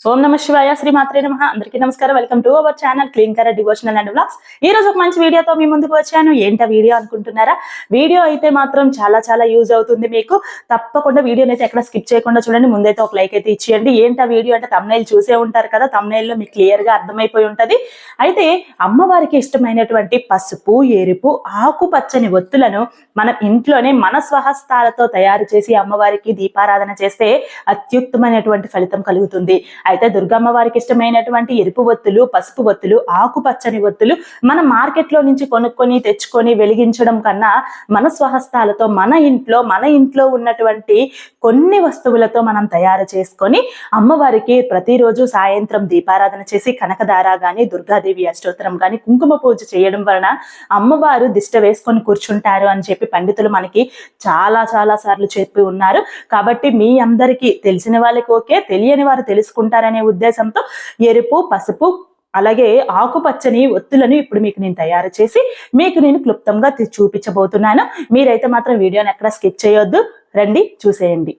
ఓం నమ శివాయ శ్రీ మాత్రే నమ. అందరికీ నమస్కారం. Welcome to our channel clean కర డివోషనల్ అండ్ బ్లాగ్స్ ఈ రోజు ఒక మంచి వీడియోతో మీ ముందుకు వచ్చాను. ఏంటా వీడియో అనుకుంటున్నారా? వీడియో అయితే మాత్రం చాలా చాలా యూజ్ అవుతుంది మీకు. తప్పకుండా వీడియోని అయితే ఎక్కడ స్కిప్ చేయకుండా చూడండి. ముందైతే ఒక లైక్ అయితే ఇచ్చేయండి. ఏంటా వీడియో అంటే తమ్నైల్ చూసే ఉంటారు కదా తమ్నైల్లో మీకు క్లియర్గా అర్థమైపోయి ఉంటది. అయితే అమ్మవారికి ఇష్టమైనటువంటి పసుపు ఎరుపు ఆకుపచ్చని ఒత్తులను మనం ఇంట్లోనే మన స్వహస్తాలతో తయారు చేసి అమ్మవారికి దీపారాధన చేస్తే అత్యుత్తమైనటువంటి ఫలితం కలుగుతుంది. అయితే దుర్గమ్మ వారికి ఇష్టమైనటువంటి ఎరుపు ఒత్తులు పసుపు ఒత్తులు ఆకుపచ్చని ఒత్తులు మన మార్కెట్లో నుంచి కొనుక్కొని తెచ్చుకొని వెలిగించడం కన్నా మన స్వహస్తాలతో మన ఇంట్లో మన ఇంట్లో ఉన్నటువంటి కొన్ని వస్తువులతో మనం తయారు చేసుకొని అమ్మవారికి ప్రతిరోజు సాయంత్రం దీపారాధన చేసి కనకదార కానీ దుర్గాదేవి అష్టోత్తరం కానీ కుంకుమ పూజ చేయడం వలన అమ్మవారు దిష్ట వేసుకొని కూర్చుంటారు అని చెప్పి పండితులు మనకి చాలా చాలా సార్లు చెప్పి ఉన్నారు. కాబట్టి మీ అందరికీ తెలిసిన వాళ్ళకి ఓకే తెలియని వారు తెలుసుకుంటారు. తెలుసుకుంటారనే ఉద్దేశంతో ఎరుపు పసుపు అలాగే ఆకుపచ్చని ఒత్తులను ఇప్పుడు మీకు నేను తయారు చేసి మీకు నేను క్లుప్తంగా చూపించబోతున్నాను. మీరైతే మాత్రం వీడియోని ఎక్కడ స్కిప్ చేయొద్దు. రండి చూసేయండి.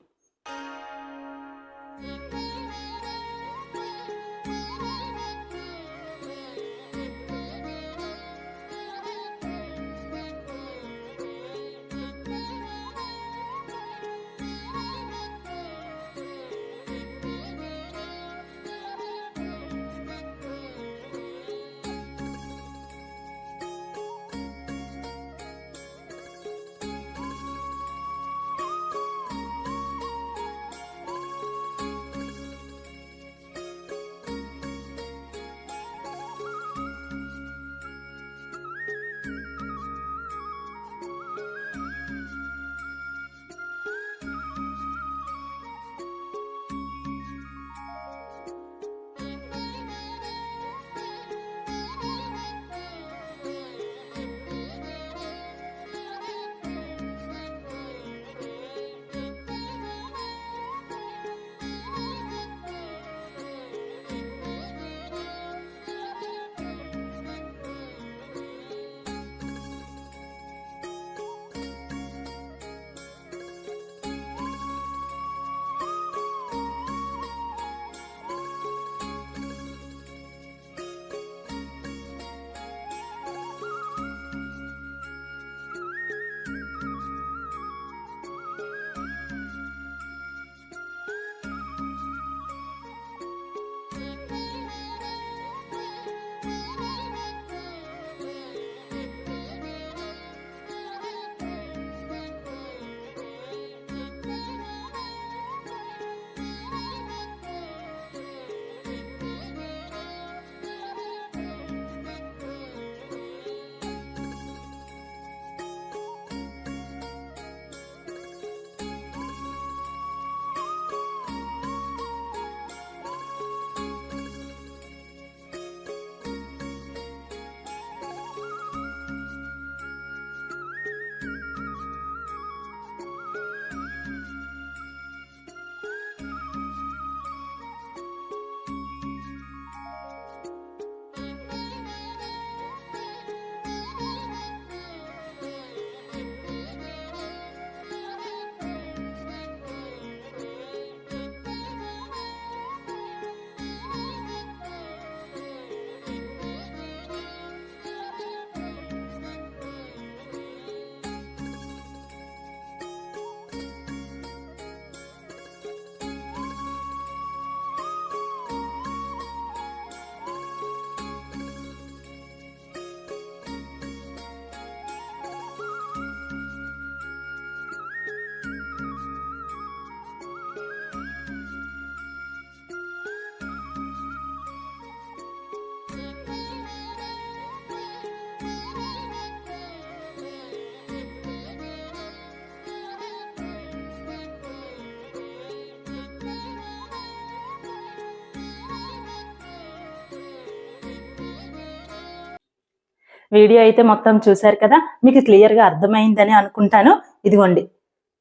వీడియో అయితే మొత్తం చూశారు కదా? మీకు క్లియర్గా అర్థమైందని అనుకుంటాను. ఇదిగోండి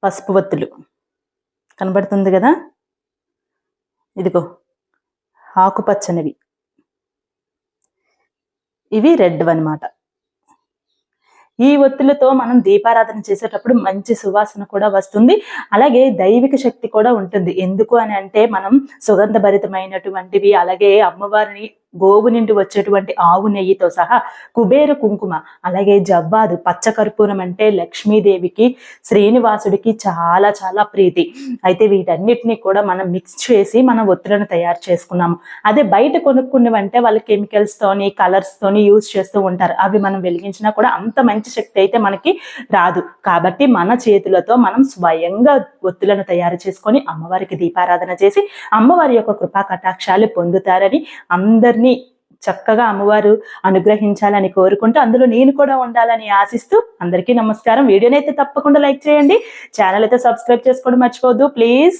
పసుపు ఒత్తులు. కనబడుతుంది కదా? ఇదిగో ఆకుపచ్చనివి ఇవి రెడ్ అన్నమాట. ఈ ఒత్తులతో మనం దీపారాధన చేసేటప్పుడు మంచి సువాసన కూడా వస్తుంది. అలాగే దైవిక శక్తి కూడా ఉంటుంది. ఎందుకు అని అంటే మనం సుగంధభరితమైనటువంటివి అలాగే అమ్మవారిని గోవు నుండి వచ్చేటువంటి ఆవు నెయ్యితో సహా కుబేర కుంకుమ అలాగే జవ్వాదు పచ్చకర్పూరం అంటే లక్ష్మీదేవికి శ్రీనివాసుడికి చాలా చాలా ప్రీతి. అయితే వీటన్నిటిని కూడా మనం మిక్స్ చేసి మన ఒత్తులను తయారు చేసుకున్నాము అదే బయట కొనుక్కున్నవంటే వాళ్ళు కెమికల్స్ తోని కలర్స్ తోని యూజ్ చేస్తూ ఉంటారు. అవి మనం వెలిగించినా కూడా అంత మంచి శక్తి అయితే మనకి రాదు. కాబట్టి మన చేతులతో మనం స్వయంగా ఒత్తులను తయారు చేసుకొని అమ్మవారికి దీపారాధన చేసి అమ్మవారి యొక్క కృపా కటాక్షాలు పొందుతారని అందరినీ చక్కగా అమ్మవారు అనుగ్రహించాలని కోరుకుంటూ అందులో నేను కూడా ఉండాలని ఆశిస్తూ అందరికీ నమస్కారం. వీడియోని అయితే తప్పకుండా లైక్ చేయండి. ఛానల్ అయితే సబ్స్క్రైబ్ చేసుకోవడం మర్చిపోవద్దు. ప్లీజ్